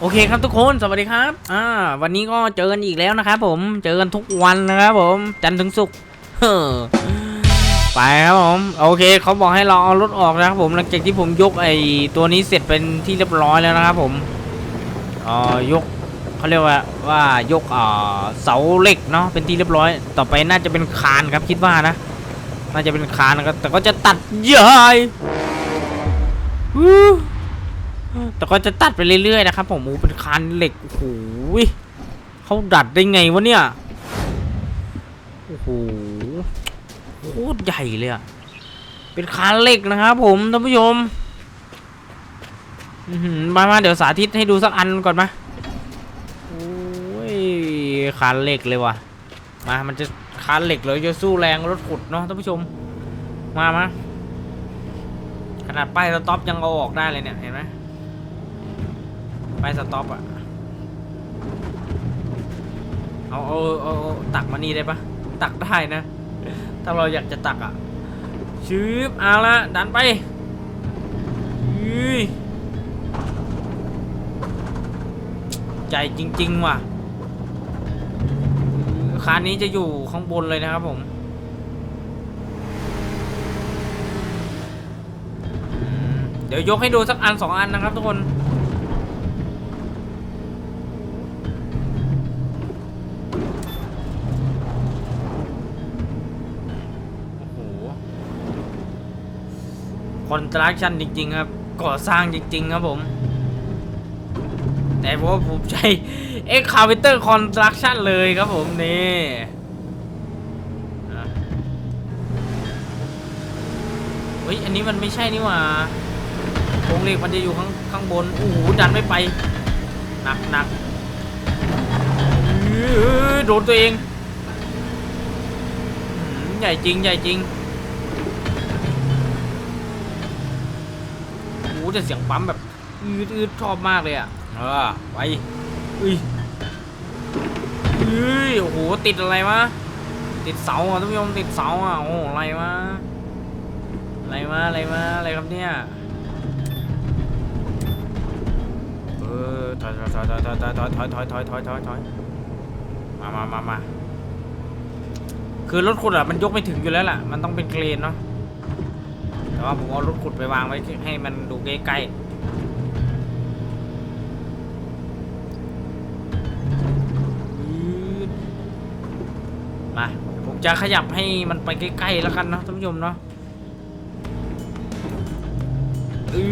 โอเคครับทุกคนสวัสดีครับอ่าวันนี้ก็เจอกันอีกแล้วนะครับผมเจอกันทุกวันนะครับผมจันทร์ถึงศุกร์เฮ้อไปครับผมโอเคเขาบอกให้เราเอารถออกนะครับผมหลังจากที่ผมยกไอ้ตัวนี้เสร็จเป็นที่เรียบร้อยแล้วนะครับผมอ่อยกเขาเรียกว่าว่ายกเอ่อเสาเหล็กเนาะเป็นที่เรียบร้อย ต่อไปน่าจะเป็นคานครับคิดว่านะ น่าจะเป็นคานนะครับแต่ก็จะตัดใหญ่ แต่ก็จะตัดไปเรื่อยๆนะครับผมโอ้เป็นคานเหล็กโอ้โหเขาดัดได้ไงวะเนี่ยโอ้โหโคตรใหญ่เลยอะเป็นคานเหล็กนะครับผมท่านผู้ชมมามาเดี๋ยวสาธิตให้ดูสักอันก่อนมาโอ้ยคานเหล็กเลยว่ะ มามันจะคานเหล็กเลยจะสู้แรงรถขุดเนาะท่านผู้ชม มามาขนาดป้ายสต็อปยังเอาออกได้เลยเนี่ยเห็นไหม ไปสต็อปอะเอาเอาเอาเอาตักมานี่ได้ปะตักได้นะ ถ้าเราอยากจะตักอะชืบเอาละดันไปอุ้ยใจจริง ๆ ว่ะคานนี้จะอยู่ข้างบนเลยนะครับผมอืมเดี๋ยวยกให้ดูสักอันสองอันนะครับทุกคน คอนสตรักชั่นจริงๆครับก่อสร้างจริง ๆ ครับผม แต่เพราะว่าผมใช้เอ็กคา v เตอร์คอนสตรักชั่นเลยครับผมนี่เฮ้ยอันนี้มันไม่ใช่นี่หว่าโครงเหล็กมันจะอยู่ข้างข้างบนโอ้โหดันไม่ไป หนักหนักโดนตัวเองใหญ่จริงใหญ่จริง แต่เสียงปั๊มแบบอืดอืดชอบมากเลยอะเออไปอุ้ยอุ้ยโอ้โหติดอะไรวะติดเสาอะท่านผู้ชมติดเสาอะโอ้โหอะไรวะอะไรวะอะไรวะอะไรครับเนี่ยเออถอยถอยถอยถอยถอยถอยถอยถอยถอยถอยถอยถอยมามามามาคือรถขุดอะมันยกไม่ถึงอยู่แล้วล่ะ มันต้องเป็นเครนเนาะ แต่ว่าผมเอารถขุดไปวางไว้ให้มันดูใกล้ๆมาผมจะขยับให้มันไปใกล้ๆแล้วกันเนาะท่านผู้ชมเนาะอื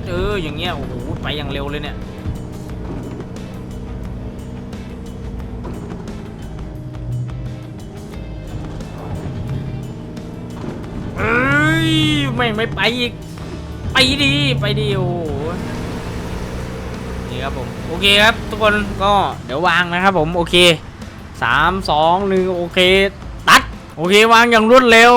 ดเอออย่างเงี้ยโอ้โหไปอย่างเร็วเลยเนี่ย ไม่ไม่ไปอีก ไปดีไปดีโอ้โหนี่ครับผมโอเคครับ ทุกคนก็เดี๋ยววางนะครับผมโอเคสามสองหนึ่งโอเค ตัด โอเควางอย่างรวดเร็ว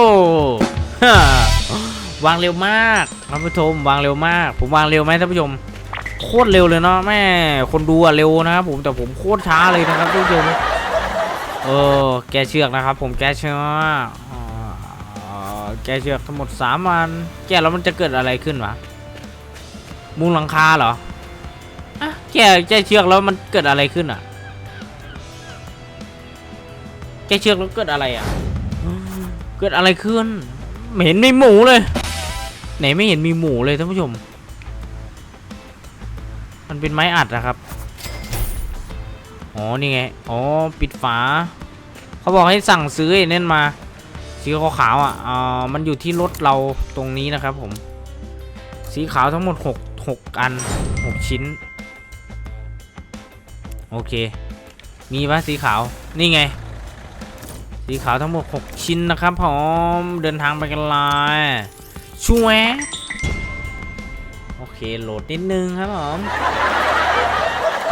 วางเร็วมากท่านผู้ชมวางเร็วมาก ผมวางเร็วไหมท่านผู้ชมโคตรเร็วเลยเนาะแม่คนดูอะเร็วนะครับผมแต่ผมโคตรช้าเลยนะครับท่านผู้ชมเออแกเชือกนะครับ ผมแกเชือก แกเชือกทั้งหมดสามอัน แกแล้วมันจะเกิดอะไรขึ้นวะมุงหลังคาเหรออะแกแกเชือกแล้วมันเกิดอะไรขึ้นอะ แกเชือกแล้วเกิดอะไรอะ เกิดอะไรขึ้นไม่เห็นมีหมูเลย ไหนไม่เห็นมีหมูเลยท่านผู้ชม มันเป็นไม้อัดนะครับ อ๋อ นี่ไง อ๋อ ปิดฝา เขาบอกให้สั่งซื้อไอ้นั่นมา สีขาวๆอะอ่ามันอยู่ที่รถเราตรงนี้นะครับผม สีขาวทั้งหมด 6 6 อัน 6 ชิ้น โอเค มีปะสีขาว นี่ไง สีขาวทั้งหมด 6 ชิ้นนะครับผมเดินทางไปกันเลยช่วยโอเคโหลดนิดนึงครับผม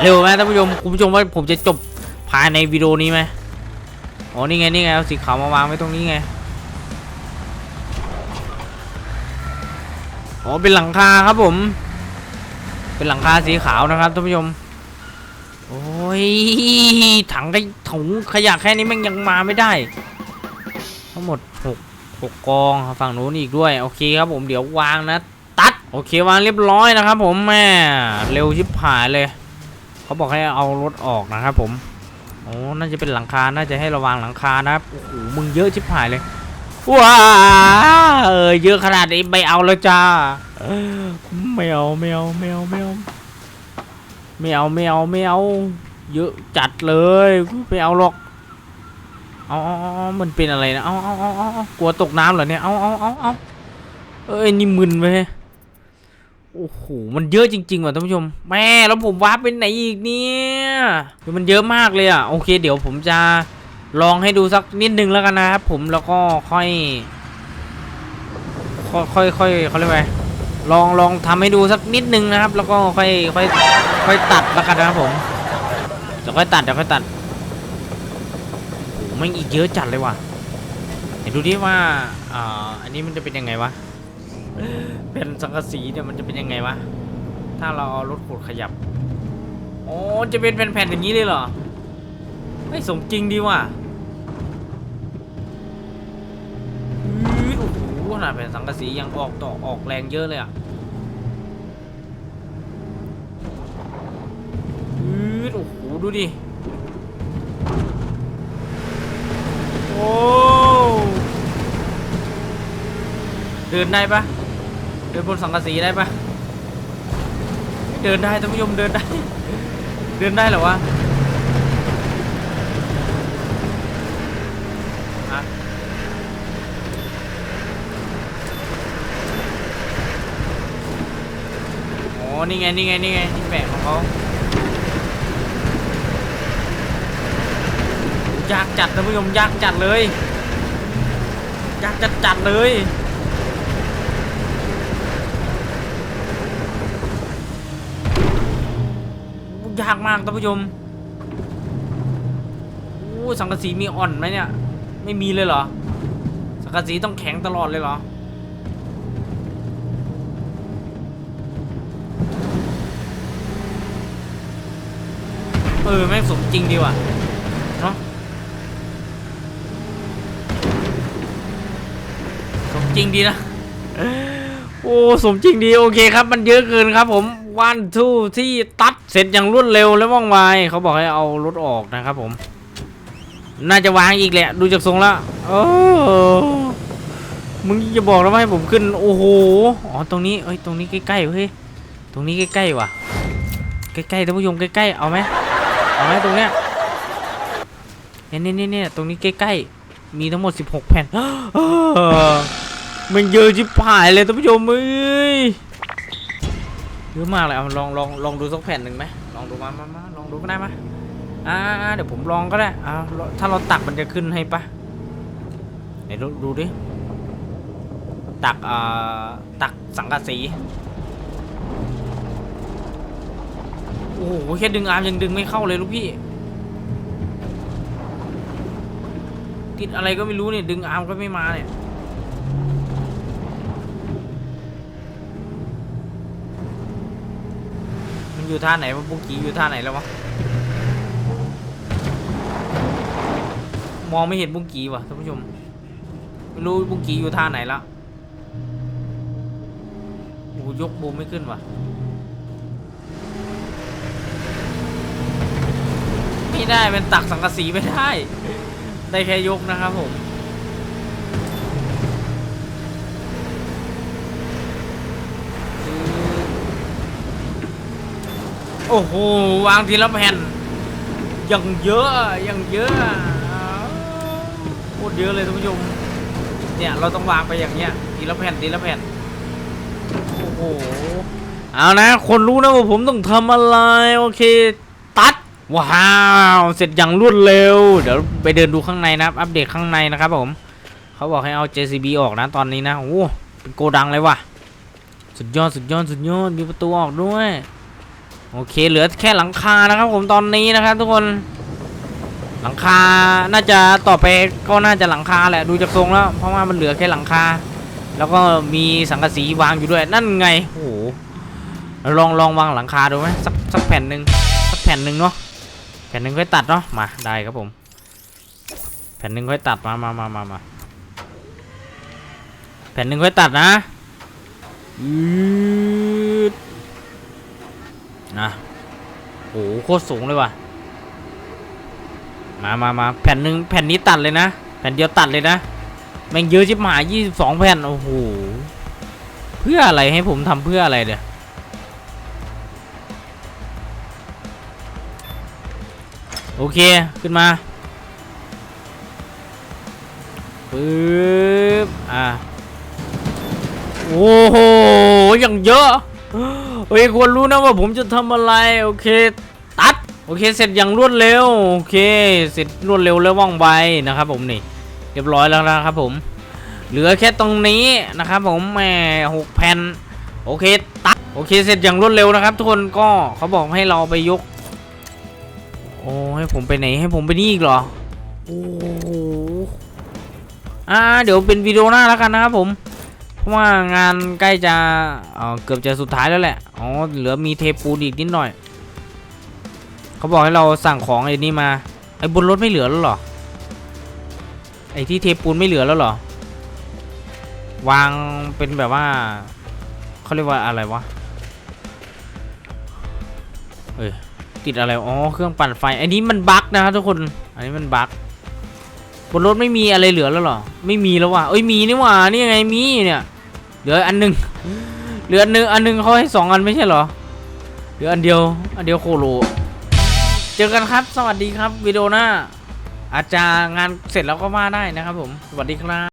เร็วไหมท่านผู้ชมคุณผู้ชมว่าผมจะจบภายในวิดีโอนี้ไหมอ๋อนี่ไงนี่ไงเอาสีขาวมาวางไว้ตรงนี้ไง อ๋อเป็นหลังคาครับผม เป็นหลังคาสีขาวนะครับท่านผู้ชม โอ้ยถังขยถุงขยะแค่นี้มันยังมาไม่ได้ ทั้งหมดหกหกกองฝั่งนู้นอีกด้วย โอเคครับผมเดี๋ยววางนะ ตัด โอเควางเรียบร้อยนะครับ ผมแม่เร็วชิบหายเลย เขาบอกให้เอารถออกนะครับผมโอ้น่าจะเป็นหลังคา น่าจะให้ระวังหลังคานะครับ โอ้โห มึงเยอะชิบหายเลย ว้าเออเยอะขนาดนี้ไม่เอาแล้วจ้าไม่เอาไม่เอาไม่เอาไม่เอาไม่เอาไม่เอาไม่เอาเยอะจัดเลยไม่เอาหรอกเอาเอาเอามันเป็นอะไรนะเอาเอาเอาเอาเอกลัวตกน้ำเหรอเนี่ยเอาเอาเอาเอาเอ้ยนี่มึนไปโอ้โห มันเยอะจริงๆว่ะท่านผู้ชม แม่แล้วผมว้าร์ปไปไหนอีกเนี่ย คือมันเยอะมากเลยอะ โอเค เดี๋ยวผมจะ ลองให้ดูสักนิดนึงแล้วกันนะครับผมแล้วก็ค่อย ค่อยค่อยเขาเรียกว่าลองลองทำให้ดูสักนิดนึงนะครับ แล้วก็ค่อยค่อยค่อยตัดแล้วกันนะครับผมเดี๋ยวค่อยตัดเดี๋ยวค่อยตัดโอ้โหมันอีกเยอะจัดเลยว่ะเดี๋ยวดูดิว่าอ่าอันนี้มันจะเป็นยังไงวะเป็นสังกะสีเนี่ยมันจะเป็นยังไงวะถ้าเราเอารถขดขยับโอ้จะเป็นแผ่นๆอย่างนี้เลยเหรอไม่สมจริงดีว่ะ อื้อโอ้โหขนาด แผ่นสังกะสียังออกต่อออกแรงเยอะเลยอะอื้อโอ้โหดูดิ โอ้เดินได้ปะเดินบนสังกะสีได้ปะเดินได้ท่านผู้ชมเดินได้ เดินได้เหรอวะ นี่ไง นี่ไง นี่ไงที่แปะของเขายากจัดท่านผู้ชมยากจัดเลยยากจัดจัดเลย ยากมากท่านผู้ชมโอ้สังกะสีมีอ่อนไหมเนี่ย ไม่มีเลยเหรอ สังกะสีต้องแข็งตลอดเลยเหรอ เออแม่งสมจริงดีว่ะเนาะสมจริงดีนะโอ้สมจริงดีโอเคครับ มันเยอะเกินครับ ผมวันทูที่ตัดเสร็จอย่างรวดเร็วและว่องไวเขาบอกให้เอารถออกนะครับ ผม น่าจะวางอีกแหละ ดูจากทรงแล้วโอ้มึงจะบอกแล้วว่าให้ผมขึ้นโอ้โหอ๋อตรงนี้เอ้ยตรงนี้ใกล้ๆเฮ้ยตรงนี้ใกล้ๆว่ะใกล้ๆท่านผู้ชมใกล้ๆเอาไหม เอาไหมตรงเนี้ยเนี่ยเนี่ยเนี่ยตรงนี้ใกล้ๆ มีทั้งหมด 16 แผ่น มันเยอะชิบหายเลยท่านผู้ชมเอ้ยเยอะมากเลยเอาลองลองลองดูสักแผ่นหนึ่งไหมลองดูมามามาลองดูก็ได้มาอ่าอ่าเดี๋ยวผมลองก็ได้อ่าถ้าเราตักมันจะขึ้นให้ปะไหนดูดูดิตักอ่าตักสังกะสี อ้โหแค่ดึงอาร์มยังดึงไม่เข้าเลยลูกพี่ ติดอะไรก็ไม่รู้เนี่ยดึงอาร์มก็ไม่มาเนี่ยมันอยู่ท่าไหนวะบุ้งกีอยู่ท่าไหนแล้ววะมองไม่เห็นบุ้งกีว่ะท่านผู้ชมไม่รู้บุ้งกีอยู่ท่าไหนละโอ้ยกบูมไม่ขึ้นว่ะ ไม่ได้เป็นตักสังกะสีไม่ได้ ได้แค่ยกนะครับผมโอ้โหวางทีละแผ่นอย่างเยอะอย่างเยอะโคตรเยอะเลยท่านผู้ชมเนี่ยเราต้องวางไปอย่างเงี้ยทีละแผ่นทีละแผ่นโอ้โหเอานะ คนรู้นะว่าผมต้องทำอะไร โอเค ว้าว เสร็จอย่างรวดเร็ว เดี๋ยวไปเดินดูข้างในนะครับ อัปเดตข้างในนะครับผม เขาบอกให้เอา JCB ออกนะตอนนี้นะ โอ้เป็นโกดังเลยว่ะ สุดยอด สุดยอด สุดยอด มีประตูออกด้วย โอเค เหลือแค่หลังคานะครับ ผมตอนนี้นะครับ ทุกคน หลังคา น่าจะต่อไปก็น่าจะหลังคาแหละ ดูจากทรงแล้ว เพราะว่ามันเหลือแค่หลังคา แล้วก็มีสังกะสีวางอยู่ด้วย นั่นไง โอ้โห ลองลองวางหลังคาดูไหมสักสักแผ่นหนึ่งสักแผ่นหนึ่งเนาะ แผ่นหนึ่งค่อยตัดเนาะมาได้ครับผม แผ่นหนึ่งค่อยตัดมามามามามาแผ่นหนึ่งค่อยตัดนะอืดนะโอ้โหโคตรสูงเลยว่ะมามามาแผ่นหนึ่งแผ่นนี้ตัดเลยนะ แผ่นเดียวตัดเลยนะแม่งเยอะชิบหายยี่สิบสองแผ่นโอ้โหเพื่ออะไรให้ผมทำเพื่ออะไรเดี๋ย โอเค ขึ้นมาปึ๊บอะโอ้โหอย่างเยอะเฮ้ยควรรู้นะว่าผมจะทำอะไร โอเค ตัด โอเค เสร็จอย่างรวดเร็ว โอเค เสร็จรวดเร็วและว่องไวนะครับ ผมนี่ เรียบร้อยแล้วนะครับผม เหลือแค่ตรงนี้นะครับผมแหมหกแผ่น โอเค ตัด โอเค เสร็จอย่างรวดเร็วนะครับ ทุกคน ก็เขาบอกให้เราไปยก โอ้ให้ผมไปไหนให้ผมไปนี่อีกเหรอ โอ้โหอ่าเดี๋ยวเป็นวิดีโอหน้าแล้วกันนะครับผม เพราะว่างานใกล้จะเอ่อเกือบจะสุดท้ายแล้วแหละ อ๋อเหลือมีเทปูนอีกนิดหน่อย เขาบอกให้เราสั่งของไอ้นี่มาไอ้บนรถไม่เหลือแล้วเหรอ ไอ้ที่เทปูนไม่เหลือแล้วเหรอ วางเป็นแบบว่าเขาเรียกว่าอะไรวะ เอ้ย ติดอะไร อ๋อ เครื่องปั่นไฟ อันนี้มันบั๊กนะครับทุกคน อันนี้มันบั๊กบนรถไม่มีอะไรเหลือแล้วหรอ ไม่มีแล้วว่ะ เอ้ย มีนี่ว่านี่ยังไง มีเนี่ย เหลืออันหนึ่งเหลืออันหนึ่งอันหนึ่งเขาให้สองอันไม่ใช่เหรอ เหลืออันเดียว อันเดียวโคโล เจอกันครับ สวัสดีครับวิดีโอหน้า อาจจะงานเสร็จแล้วก็มาได้นะครับผม สวัสดีครับ